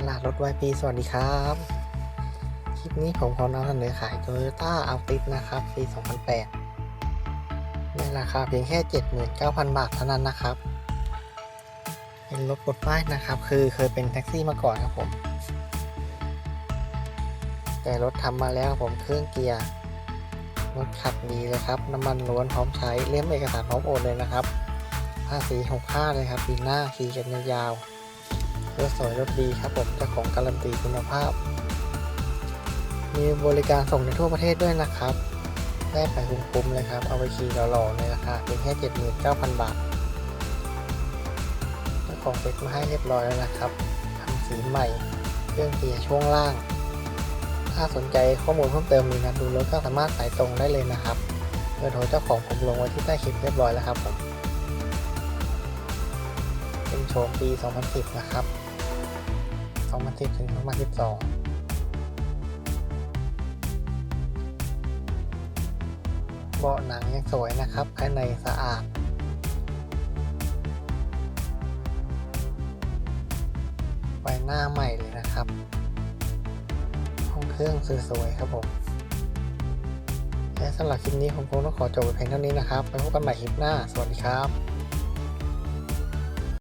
ตลาดรถไวปีสวัสดีครับ คลิปนี้ผมขอนำเสนอขาย Toyota Altis นะครับ ปี 2008 ในราคาเพียงแค่ 79,000 บาทเท่านั้นนะครับ เป็นรถปลดป้ายนะครับ คือเคยเป็นแท็กซี่มาก่อนครับผม แต่รถทำมาแล้วผมเครื่องเกียร์ รถขับดีเลยครับ น้ำมันล้วนพร้อมใช้เล่มเอกสารพร้อมโอนเลยนะครับภาษี65เลยครับปีหน้าขี่กันยาวๆ รถสวยรถดีครับผมเจ้าของการันตีคุณภาพ มีบริการส่งในทั่วประเทศด้วยนะครับได้ไปคุ้มๆเลยครับ เอาไปขี่หล่อๆในราคาเพียงแค่79,000 บาทเจ้าของเซ็ตมาให้เรียบร้อยแล้วนะครับทำสีใหม่เครื่องเกียร์ช่วงล่าง ถ้าสนใจข้อมูลเพิ่มเติมมีนัดดูรถก็สามารถสายตรงได้เลยนะครับเบอร์โทรเจ้าของผมลงไว้ที่ใต้คลิปเรียบร้อยแล้วครับผมเป็นโชมปี 2010 นะครับ 2010ถึง2012เบาะหนังยังสวยนะครับ ภายในสะอาดไฟหน้าใหม่เลยนะครับ ห้องเครื่องสวยๆครับผม และสำหรับคลิปนี้ผมคงต้องขอจบไปเพียงเท่านี้นะครับ ไปพบกันใหม่คลิปหน้า สวัสดีครับ